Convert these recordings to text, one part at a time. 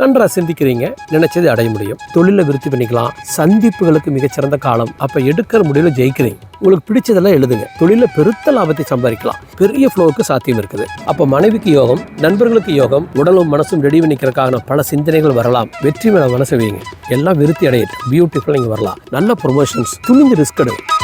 நன்றாக சிந்திக்கிறீங்க. நினைச்சது அடைய முடியும். தொழிலை விருத்தி பண்ணிக்கலாம். சந்திப்புகளுக்கு மிகச்சிறந்த காலம். அப்போ எடுக்கிற முடிவில் ஜெயிக்கிறீங்க. உங்களுக்கு பிடிச்சதெல்லாம் எழுதுங்க. தொழிலில் பெருத்த லாபத்தை சம்பாதிக்கலாம். பெரிய ஃப்ளோவுக்கு சாத்தியம் இருக்குது. அப்போ மனைவிக்கு யோகம் நண்பர்களுக்கு யோகம் உடலும் மனசும் ரெடி பண்ணிக்கிறதுக்காக பல சிந்தனைகள் வரலாம். வெற்றி மேல மனசு வைங்க எல்லாம் விருத்தி அடையட்டும். பியூட்டிஃபுல்லாக இங்கே வரலாம். நல்ல ப்ரொமோஷன்ஸ் துணிஞ்சு ரிஸ்க் எடுங்க.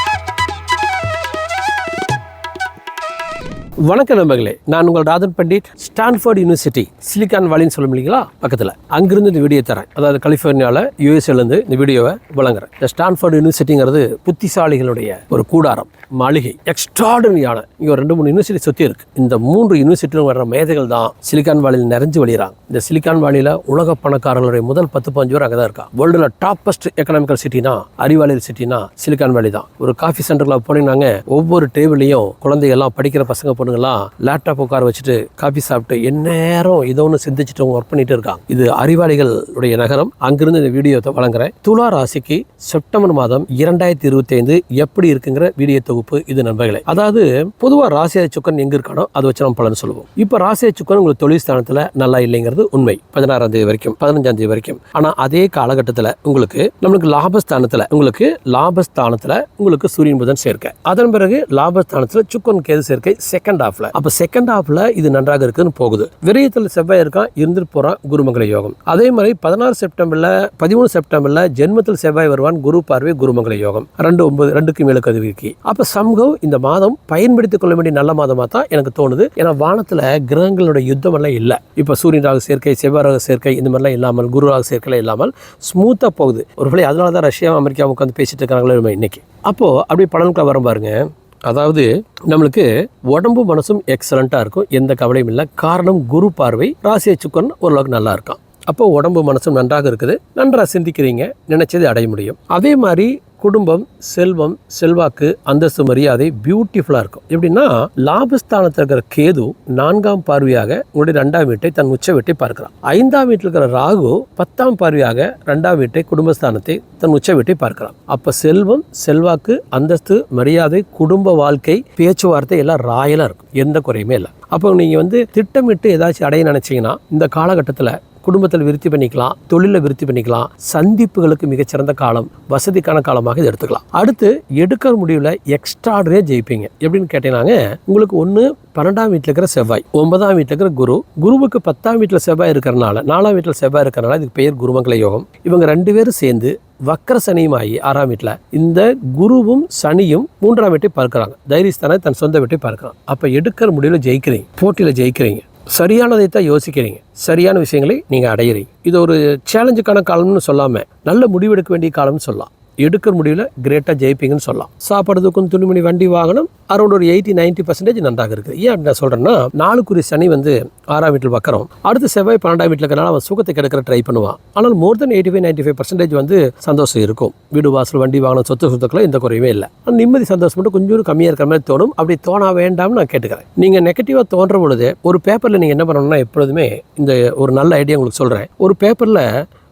வணக்கம் நண்பர்களே நான் உங்கள் Radhan Pandit Stanford University silicon வேலின்னு சொல்ல இல்லைங்களா பக்கத்தில். அங்கிருந்து இந்த வீடியோ தரேன். அதாவது கலிஃபோர்னியாவில் யூஎஸ்ஏலேருந்து இந்த வீடியோவை வழங்குறேன். இந்த ஸ்டான்ஃபோர்ட் யூனிவர்சிட்டிங்கிறது புத்திசாலிகளுடைய ஒரு கூடாரம் மாளிகை. எக்ஸ்ட்ராடனரியான இங்கே ஒரு ரெண்டு மூணு யூனிவர்சிட்டி சுற்றி இருக்குது இந்த மூன்று யூனிவர்சிட்டியிலும் வர்ற மேதைகள் தான் சிலிக்கான் வேலியில் நிறைஞ்சு வழிகிறாங்க இந்த சிலிக்கான் வேலியில் உலக பணக்காரர்களுடைய முதல் பத்து பதினஞ்சு பேர் அங்கே தான் இருக்கா வேர்ல்டில் டாப்பஸ்ட் எக்கனாமிக்கல் சிட்டினா அறிவாளியல் சிட்டினா சிலிக்கான் வேலி தான். ஒரு காஃபி சென்டரில் போனீங்கன்னாங்க ஒவ்வொரு டேபிளையும் குழந்தைகள்லாம் படிக்கிற பசங்க பொண்ணுங்கள்லாம் லேப்டாப் உட்கார வச்சுட்டு காஃபி சாப்பிட்டு எந்நேரம் ஏதோ ஒன்று சிந்திச்சுட்டு அவங்க ஒர்க் பண்ணிட்டு இருக்காங்க. இது அறிவாளிகளுடைய நகரம். அங்கிருந்து இந்த வீடியோ வழங்குறேன். துலா ராசிக்கு செப்டம்பர் மாதம் இரண்டாயிரத்தி இருபத்தி ஐந்து எப்படி இருக்குங்கிற வீடியோ தொகுப்பு இது நண்பர்களே. அதாவது பொதுவாக ராசியா சுக்கன் எங்க இருக்கானோ அதை வச்சு நம்ம பலன் சொல்லுவோம். இப்போ ராசியா சுக்கன் உங்களுக்கு தொழில் ஸ்தானத்தில் நல்லா இல்லைங்கிறது உண்மை. பதினாறாம் தேதி வரைக்கும் பதினஞ்சாம் தேதி வரைக்கும். ஆனால் அதே காலகட்டத்தில் உங்களுக்கு நம்மளுக்கு லாபஸ்தானத்தில் உங்களுக்கு லாபஸ்தானத்தில் உங்களுக்கு சூரியன் புதன் சேர்க்கை. அதன் பிறகு லாபஸ்தானத்தில் சுக்கன் கேது சேர்க்கை செகண்ட் ஹாஃப்ல அப்போ செகண்ட் ஹாஃப்ல இது நன்றாக இருக்குன்னு போகுது. விரயத்தில் செவ்வாய் இருக்கான் இருந்துட்டு போறான் குருமங்கல யோகம். அதே மாதிரி பதினாறு செப்டம்பர்ல பதிமூணு செப்டம்பர்ல ஜென்மத்தில் செவ்வாய் வருவான் குரு பார்வை குருமங்கல யோகம். ரெண்டு ஒன்பது ரெண்டுக்கு மேல கதிவிக்கு அப்ப சமூகம் இந்த மாதம் பயன்படுத்திக் கொள்ள வேண்டிய நல்ல மாதமா தான் எனக்கு தோணுது. ஏன்னா வானத்துல கிரகங்களோட யுத்தம் எல்லாம் இல்லை. இப்ப சூரியன் ராக சேர்க்கை செவ்வாய் ராக சேர்க்கை இந்த மாதிரிலாம் இல்லாமல் குரு ராக சேர்க்கை இல்லாமல் ஸ்மூத்தா போகுது. ஒருவேளை அதனால தான் ரஷ்யா அமெரிக்கா உட்காந்து பேசிட்டு இருக்காங்களோ இன்னைக்கு. அப்போது அப்படியே பலனுக்குள்ள வரும் பாருங்க. அதாவது நம்மளுக்கு உடம்பு மனசும் எக்ஸலண்ட்டாக இருக்கும். எந்த கவலையும் இல்லை. காரணம் குரு பார்வை. ராசியை சுக்கன் ஓரளவுக்கு நல்லா இருக்கான். அப்போ உடம்பு மனசும் நன்றாக இருக்குது. நன்றாக சிந்திக்கிறீங்க. நினைச்சது அடைய முடியும். அதே மாதிரி குடும்பம் செல்வம் செல்வாக்கு அந்தஸ்து மரியாதை பியூட்டிஃபுல்லாக இருக்கும். எப்படின்னா லாபஸ்தானத்தில் இருக்கிற கேது நான்காம் பார்வையாக உங்களுடைய ரெண்டாம் வீட்டை தன் உச்ச வீட்டை பார்க்கிறான். ஐந்தாம் வீட்டில் இருக்கிற ராகு பத்தாம் பார்வையாக ரெண்டாம் வீட்டை குடும்பஸ்தானத்தை தன் உச்ச வீட்டை பார்க்கிறான். அப்போ செல்வம் செல்வாக்கு அந்தஸ்து மரியாதை குடும்ப வாழ்க்கை பேச்சுவார்த்தை எல்லாம் ராயலாக இருக்கும். எந்த குறையுமே இல்லை. அப்போ நீங்கள் வந்து திட்டமிட்டு ஏதாச்சும் அடைய நினச்சிங்கன்னா இந்த காலகட்டத்தில் குடும்பத்தில் விருத்தி பண்ணிக்கலாம் தொழிலில் விருத்தி பண்ணிக்கலாம் சந்திப்புகளுக்கு மிகச்சிறந்த காலம் வசதிக்கான காலமாக இதை எடுத்துக்கலாம். அடுத்து எடுக்கிற முடிவில் எக்ஸ்ட்ராடனே ஜெயிப்பீங்க. எப்படின்னு கேட்டீங்கன்னாங்க உங்களுக்கு ஒன்று பன்னெண்டாம் வீட்டில் இருக்கிற செவ்வாய் ஒன்பதாம் வீட்டில் இருக்கிற குரு. குருவுக்கு பத்தாம் வீட்டில் செவ்வாய் இருக்கிறனால நாலாம் வீட்டில் செவ்வாய் இருக்கிறனால இதுக்கு பெயர் குருமங்கல யோகம். இவங்க ரெண்டு பேரும் சேர்ந்து வக்கர சனியுமாகி ஆறாம் வீட்டில் இந்த குருவும் சனியும் மூன்றாம் வீட்டை பார்க்குறாங்க. தைரியஸ்தான தன் சொந்த வீட்டை பார்க்குறாங்க அப்போ எடுக்கிற முடிவில் ஜெயிக்கிறீங்க போட்டியில் ஜெயிக்கிறீங்க. சரியானதை தான் யோசிக்கிறீங்க. சரியான விஷயங்களை நீங்கள் அடையிறீங்க. இது ஒரு சேலஞ்சுக்கான காலம்னு சொல்லாமல் நல்ல முடிவெடுக்க வேண்டிய காலம்னு சொல்லலாம். எடுக்கிற முடிவில் கிரேட்டாக ஜெயிப்பீங்கன்னு சொல்லலாம். சாப்பிட்றதுக்கும் துணிமணி வண்டி வாகனம் அரௌண்ட் ஒரு எயிட்டி நைன்ட்டி பர்சன்டேஜ் நன்றாக இருக்குது ஏன் அப்படின்னு நான் சொல்கிறேன்னா நாலுக்குரிய சனி வந்து ஆறாம் வீட்டில் வைக்கிறோம் அடுத்து செவ்வாய் பன்னெண்டாம் வீட்டில் இருக்கிறனால அவன் சுகத்தை கிடைக்கிற ட்ரை பண்ணுவான். ஆனால் more than eighty five ninety five percentage வந்து சந்தோஷம் இருக்கும். வீடு வாசல் வண்டி வாகனம் சொத்து சொத்துக்கள் எந்த குறையுமே இல்லை. ஆனால் நிம்மதி சந்தோஷம் மட்டும் கொஞ்சம் கம்மியாக இருக்கிற மாதிரி தோணும். அப்படி தோணா வேண்டாம்னு நான் கேட்டுக்கிறேன். நீங்கள் நெகட்டிவாக தோன்ற பொழுது ஒரு பேப்பரில் நீங்கள் என்ன பண்ணணும்னா எப்பொழுதுமே இந்த ஒரு நல்ல ஐடியா உங்களுக்கு சொல்கிறேன் ஒரு பேப்பரில்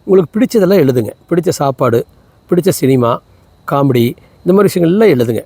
உங்களுக்கு பிடிச்சதெல்லாம் எழுதுங்க. பிடிச்ச சாப்பாடு பிடிச்ச சினிமா காமெடி இந்த மாதிரி விஷயங்கள்லாம் எழுதுங்க.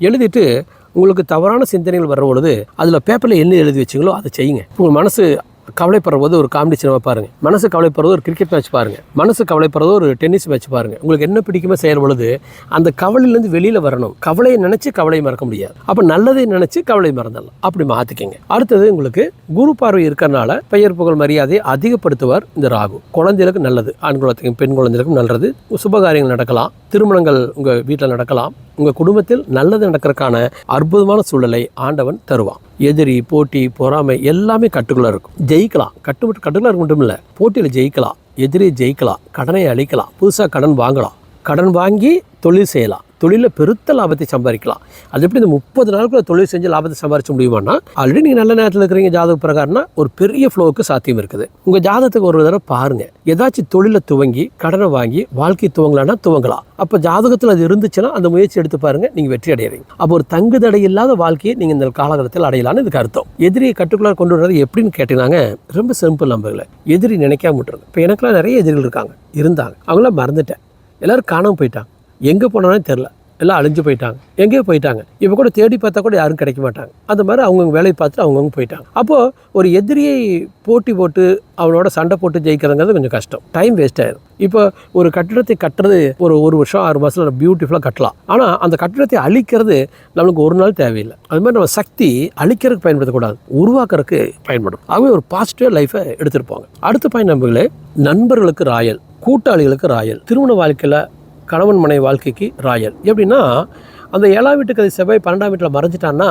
எழுதிட்டு உங்களுக்கு தவறான சிந்தனைகள் வரும் பொழுது அதில் பேப்பரில் என்ன எழுதி வச்சிங்களோ அதை செய்யுங்க. உங்கள் மனசு கவலைப்படுறது ஒரு காமெடி சினிமா பாருங்கள் மனசு கவலைப்படுறது ஒரு கிரிக்கெட் மேட்ச் பாருங்கள் மனசு கவலைப்படுறது ஒரு டென்னிஸ் மேட்ச் பாருங்கள் உங்களுக்கு என்ன பிடிக்குமோ செய்கிற பொழுது அந்த கவலையிலேருந்து வெளியில் வரணும். கவலையை நினச்சி கவலையை மறக்க முடியாது. அப்போ நல்லதை நினச்சி கவலை மறந்துடலாம். அப்படி மாற்றிக்கங்க அடுத்தது உங்களுக்கு குரு பார்வை இருக்கிறனால பெயர் புகழ் மரியாதையை அதிகப்படுத்துவார் இந்த ராகு. குழந்தைகளுக்கு நல்லது ஆண் குழந்தைக்கும் பெண் குழந்தைகளுக்கும் நல்லது. சுபகாரியங்கள் நடக்கலாம். திருமணங்கள் உங்கள் வீட்டில் நடக்கலாம். உங்கள் குடும்பத்தில் நல்லது நடக்கிறதுக்கான அற்புதமான சூழலை ஆண்டவன் தருவான். எதிரி போட்டி பொறாமை எல்லாமே கட்டுக்குள்ளே இருக்கும். ஜெயிக்கலாம். கட்டுப்பட்டு கட்டுக்குள்ளே இருக்க மட்டும் இல்லை போட்டியில் ஜெயிக்கலாம். எதிரியை ஜெயிக்கலாம். கடனை அழிக்கலாம் புதுசாக கடன் வாங்கலாம். கடன் வாங்கி தொழில் செய்யலாம். தொழிலில் பெருத்த லாபத்தை சம்பாதிக்கலாம். அது எப்படி இந்த முப்பது நாளுக்குள்ள தொழில் செஞ்சு லாபத்தை சம்பாதிச்ச முடியுமானா ஆல்ரெடி நீங்கள் நல்ல நேரத்தில் இருக்கிறீங்க ஜாதக பிரகாரம்னா ஒரு பெரிய ஃப்ளோவுக்கு சாத்தியம் இருக்குது. உங்கள் ஜாதகத்துக்கு ஒரு தடவை பாருங்கள் ஏதாச்சும் தொழிலை துவங்கி கடனை வாங்கி வாழ்க்கை துவங்கலான்னா துவங்கலாம். அப்போ ஜாதகத்தில் அது இருந்துச்சுன்னா அந்த முயற்சி எடுத்து பாருங்கள் நீங்கள் வெற்றி அடையிறீங்க. அப்போ ஒரு தங்கு தடை இல்லாத வாழ்க்கையை நீங்கள் இந்த காலகட்டத்தில் அடையலாம்னு இதுக்கு அர்த்தம். எதிரியை கட்டுக்குள்ளார கொண்டு வர்றது எப்படின்னு கேட்டீங்கன்னா ரொம்ப சிம்பிள் நம்பர்களை. எதிரி நினைக்காம விட்டுருங்க. இப்போ எனக்குலாம் நிறைய எதிரிகள் இருக்காங்க. இருந்தாங்க. அவங்களாம் மறந்துட்டேன். எல்லாரும் காணாமல் போயிட்டாங்க. எங்கே போனாலும் தெரில எல்லாம் அழிஞ்சு போயிட்டாங்க. எங்கேயோ போயிட்டாங்க. இப்போ கூட தேடி பார்த்தா கூட யாரும் கிடைக்க மாட்டாங்க. அந்த மாதிரி அவங்கவுங்க வேலையை பார்த்துட்டு அவங்கவுங்க போயிட்டாங்க. அப்போது ஒரு எதிரியை போட்டி போட்டு அவனோட சண்டை போட்டு ஜெயிக்கிறதுங்கிறது கொஞ்சம் கஷ்டம். டைம் வேஸ்ட் ஆயிடும் இப்போ ஒரு கட்டிடத்தை கட்டுறது ஒரு ஒரு வருஷம் ஆறு மாதத்தில் பியூட்டிஃபுல்லாக கட்டலாம். ஆனால் அந்த கட்டிடத்தை அழிக்கிறது நம்மளுக்கு ஒரு நாள் தேவையில்லை. அது மாதிரி நம்ம சக்தி அழிக்கிறதுக்கு பயன்படுத்தக்கூடாது. உருவாக்குறதுக்கு பயன்படும். அவங்க ஒரு பாசிட்டிவ் லைஃபை எடுத்துகிட்டு போங்க. அடுத்த பாயிண்ட் நம்பர்களே நண்பர்களுக்கு ராயல் கூட்டாளிகளுக்கு ராயல். திருமண வாழ்க்கையில் கணவன் மனைவி வாழ்க்கைக்கு ராயல். எப்படின்னா அந்த ஏழாம் வீட்டுக்கு அது செவ்வாய் பன்னெண்டாம் வீட்டில் மறைஞ்சிட்டான்னா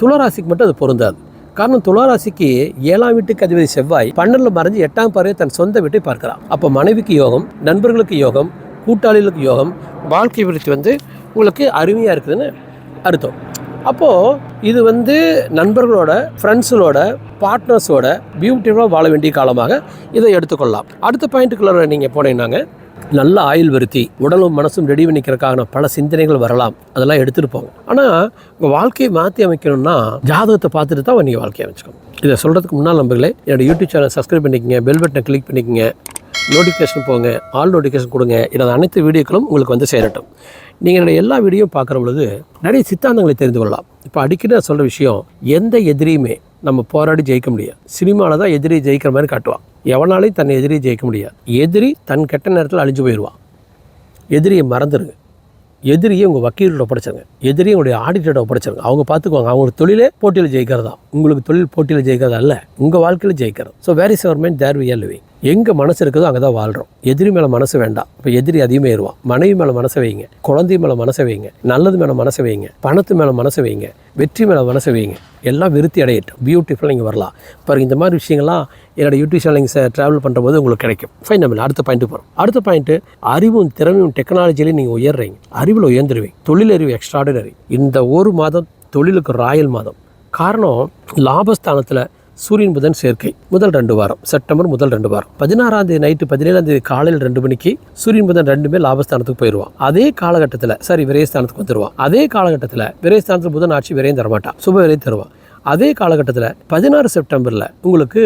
துளராசிக்கு மட்டும் அது பொருந்தாது. காரணம் துளாராசிக்கு ஏழாம் வீட்டுக்கு அதிபதி செவ்வாய் பன்னெண்டில் மறைஞ்சு எட்டாம் பார்வை தன் சொந்த வீட்டை பார்க்கிறான் அப்போ மனைவிக்கு யோகம் நண்பர்களுக்கு யோகம் கூட்டாளிகளுக்கு யோகம் வாழ்க்கை விருத்தி வந்து உங்களுக்கு அருமையாக இருக்குதுன்னு அர்த்தம். அப்போது இது வந்து நண்பர்களோட ஃப்ரெண்ட்ஸுகளோட பார்ட்னர்ஸோட பியூட்டிஃபுல்லாக வாழ வேண்டிய காலமாக இதை எடுத்துக்கொள்ளலாம். அடுத்த பாயிண்ட்டுக்குள்ளே நீங்கள் போனீங்கன்னாங்க நல்ல ஆயுள் வருத்தி உடலும் மனசும் ரெடி பண்ணிக்கிறதுக்கான பல சிந்தனைகள் வரலாம். அதெல்லாம் எடுத்துகிட்டு போங்க ஆனால் உங்கள் வாழ்க்கையை மாற்றி அமைக்கணும்னா ஜாதகத்தை பார்த்துட்டு தான் நீங்கள் வாழ்க்கையை அமைச்சுக்கணும். இதை சொல்கிறதுக்கு முன்னால் நம்பர்களே என்னோடய யூடியூப் சேனல் சப்ஸ்கிரைப் பண்ணிக்கங்க பெல் பட்டனை கிளிக் பண்ணிக்கங்க நோட்டிஃபிகேஷன் போங்க ஆல் நோட்டிஃபிகேஷன் கொடுங்க. எனது அனைத்து வீடியோக்களும் உங்களுக்கு வந்து சேரட்டும். நீங்கள் என்னுடைய எல்லா வீடியோ பார்க்குற பொழுது நிறைய சித்தாந்தங்களை தெரிந்து கொள்ளலாம். இப்போ அடிக்கடி நான் சொல்கிற விஷயம் எந்த எதிரியுமே நம்ம போராடி ஜெயிக்க முடியாது. சினிமாவில் தான் எதிரி ஜெயிக்கிற மாதிரி காட்டுவான். எவனாலையும் தன் எதிரியை ஜெயிக்க முடியாது. எதிரி தன் கெட்ட நேரத்தில் அழிஞ்சு போயிடுவான் எதிரியை மறந்துடுங்க எதிரியை உங்கள் வக்கீலோட ஒப்படைச்சிருங்க. எதிரியை உங்களுடைய ஆடிட்டரோட ஒப்படைச்சிருங்க. அவங்க பார்த்துக்குவாங்க அவங்களோட தொழிலே போட்டியில் ஜெயிக்கிறதா? உங்களுக்கு தொழில் போட்டியில் ஜெயிக்கிறதா? இல்லை. உங்கள் வாழ்க்கையில் ஜெயிக்கிறது. So where is our mind there we are living எங்கே மனசு இருக்குதோ அங்கே தான் வாழ்கிறோம் எதிரி மேலே மனசு வேண்டாம். இப்போ எதிரி அதிகமாக ஏறுவான் மனைவி மேலே மனசை வைங்க. குழந்தை மேலே மனசை வைங்க. நல்லது மேலே மனசை வைங்க. பணத்து மேலே மனசை வைங்க. வெற்றி மேலே மனசை வைங்க. எல்லாம் விருத்தி அடையட்டும். பியூட்டிஃபுல்லாக நீங்கள் வரலாம். பாருங்க இந்த மாதிரி விஷயங்கள்லாம் என்னோட யூடியூப் சேனலிங் நீங்கள் ட்ராவல் பண்ணும்போது உங்களுக்கு கிடைக்கும். ஃபைன் நம்ம அடுத்த பாயிண்ட்டு போகிறோம் அடுத்த பாயிண்ட்டு அறிவும் திறமையும் டெக்னாலஜிலையும் நீங்கள் உயர்றீங்க. அறிவில் உயர்ந்துருவீங்க. தொழிலறிவு எக்ஸ்ட்ராடினரி இந்த ஒரு மாதம் தொழிலுக்கு ராயல் மாதம். காரணம் லாபஸ்தானத்தில் சூரியன் புதன் சேர்க்கை முதல் ரெண்டு வாரம் செப்டம்பர் முதல் ரெண்டு வாரம். பதினாறாம் தேதி நைட்டு பதினேழாம் தேதி காலையில் ரெண்டு மணிக்கு சூரியன் புதன் ரெண்டுமே லாபஸ்தானத்துக்கு போயிடுவான். அதே காலகட்டத்தில் சரி விரயஸ்தானத்துக்கு வந்துடுவான் அதே காலகட்டத்தில் விரயஸ்தானத்தில் புதன் ஆட்சி விரையும் தரமாட்டான் சுப விரையும் தருவான். அதே காலகட்டத்தில் பதினாறு செப்டம்பரில் உங்களுக்கு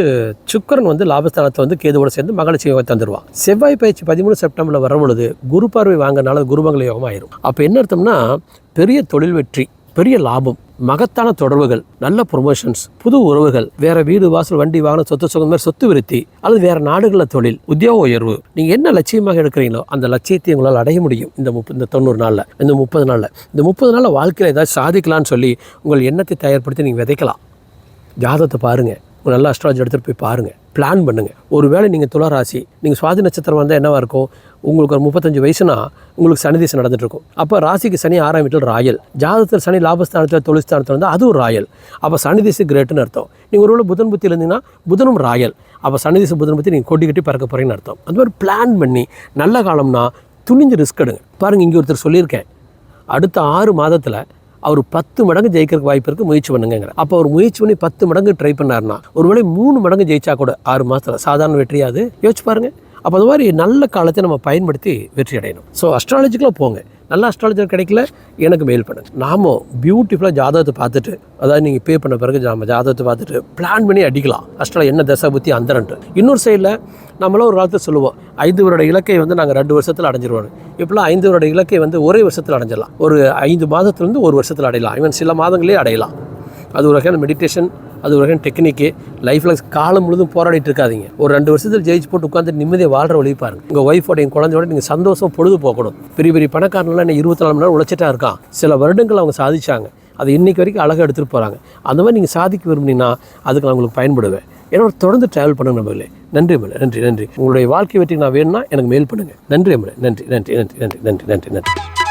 சுக்கரன் வந்து லாபஸ்தானத்தை வந்து கேதுவோட சேர்ந்து மகளிர் தந்துடுவான் செவ்வாய் பயிற்சி பதிமூணு செப்டம்பரில் வரும் பொழுது குரு பார்வை வாங்கினால குருமங்கள யோகம் ஆயிரும். அப்போ என்ன அர்த்தம்னா பெரிய தொழில் வெற்றி பெரிய லாபம் மகத்தான தொடர்புகள் நல்ல ப்ரொமோஷன்ஸ் புது உறவுகள் வேற வீடு வாசல் வண்டி வாகனம் சொத்து சுகம் மாதிரி சொத்து விருத்தி அல்லது வேற நாடுகளில் தொழில் உத்தியோக உயர்வு. நீங்க என்ன லட்சியமாக எடுக்கிறீங்களோ அந்த லட்சியத்தை உங்களால் அடைய முடியும் இந்த முப்ப இந்த தொண்ணூறு நாளில் இந்த முப்பது நாளில். இந்த முப்பது நாளில் வாழ்க்கையில் ஏதாவது சாதிக்கலாம்னு சொல்லி உங்கள் எண்ணத்தை தயார்படுத்தி நீங்கள் விதைக்கலாம். ஜாதகத்தை பாருங்கள் உங்கள் நல்ல அஸ்ட்ராலஜி எடுத்துகிட்டு போய் பாருங்கள் பிளான் பண்ணுங்கள் ஒருவேளை நீங்கள் துளாராசி நீங்கள் சுவாதி நட்சத்திரம் வந்தால் என்னவாக இருக்கும்? உங்களுக்கு ஒரு முப்பத்தஞ்சு வயசுனா உங்களுக்கு சனி திசை நடந்துட்டு இருக்கும் அப்போ ராசிக்கு சனி ஆறாம் வீட்டில் ராயல். ஜாதகத்தில் சனி லாபஸ்தானத்தில் தொழில்ஸ்தானத்தில் இருந்தால் வந்து அதுவும் ராயல். அப்போ சனி திசை கிரேட்டுன்னு அர்த்தம். நீங்கள் ஒருவேளை புதன் புத்தியில் இருந்தீங்கன்னா புதனும் ராயல். அப்போ சனி திசை புதன் புத்தி நீங்கள் கொட்டி கட்டி பறக்க போகிறீங்கன்னு அர்த்தம். அது மாதிரி பிளான் பண்ணி நல்ல காலம்னா துணிஞ்சு ரிஸ்க் எடுங்க. பாருங்கள் இங்கே ஒருத்தர் சொல்லியிருக்கேன். அடுத்த ஆறு மாதத்தில் அவர் பத்து மடங்கு ஜெயிக்கிறதுக்கு வாய்ப்பு இருக்குது முயற்சி பண்ணுங்கிற அப்போ அவர் முயற்சி பண்ணி பத்து மடங்கு ட்ரை பண்ணாருன்னா ஒருவேளை மூணு மடங்கு ஜெயிச்சா கூட ஆறு மாதத்தில் சாதாரண வெற்றியாது யோசிச்சு பாருங்க. அப்போ அது மாதிரி நல்ல காலத்தை நம்ம பயன்படுத்தி வெற்றி அடையணும். ஸோ அஸ்ட்ராலஜிக்கலாக போங்க. நல்ல அஸ்ட்ராலஜர் கிடைக்கல எனக்கு மெயில் பண்ணு. நாம பியூட்டிஃபுல்லாக ஜாதகத்தை பார்த்துட்டு அதாவது நீங்கள் பே பண்ண பிறகு நம்ம ஜாதகத்தை பார்த்துட்டு பிளான் பண்ணி அடிக்கலாம். அஸ்ட்ரால என்ன தசை புத்தி அந்தரன்ட்டு. இன்னொரு சைடில் நம்மளாம் ஒரு காலத்தில் சொல்லுவோம். ஐந்து வருட இலக்கை வந்து நாங்கள் ரெண்டு வருஷத்தில் அடைஞ்சிருவோம். இப்போலாம் ஐந்து வருட இலக்கை வந்து ஒரே வருஷத்தில் அடைஞ்சிடலாம். ஒரு ஐந்து மாதத்துலேருந்து ஒரு வருஷத்தில் அடையலாம். ஈவன் சில மாதங்களே அடையலாம். அது ஒரு வகையான மெடிடேஷன் அது ஒரு டெக்னிக்கு லைஃப்பில் காலம் முழுதும் போராடிட்டு இருக்காதிங்க. ஒரு ரெண்டு வருஷத்தில் ஜெயிச்சு போட்டு உட்காந்து நிம்மதியை வாழ்கிற வழி பாருங்க. உங்கள் ஒய்ஃபோட என் குழந்தையோட நீங்கள் சந்தோஷம் பொழுது போகணும் பெரிய பெரிய பணக்காரங்களாம் என்ன இருபத்தி நாலு மணி நேரம் உழைச்சிட்டா இருக்கான். சில வருடங்கள் அவங்க சாதிச்சாங்க. அதை இன்றைக்கி வரைக்கும் அழகாக எடுத்துகிட்டு போகிறாங்க அந்த மாதிரி நீங்கள் சாதிக்க விரும்புனீங்கன்னா அதுக்கு நான் உங்களுக்கு பயன்படுவேன். ஏன்னா தொடர்ந்து ட்ராவல் பண்ணுங்க நம்மளே நன்றி மேடம் நன்றி நன்றி. உங்களுடைய வாழ்க்கை வெற்றி நான் வேணும்னா எனக்கு மெயில் பண்ணுங்கள் நன்றி மேடம் நன்றி நன்றி நன்றி நன்றி நன்றி நன்றி நன்றி.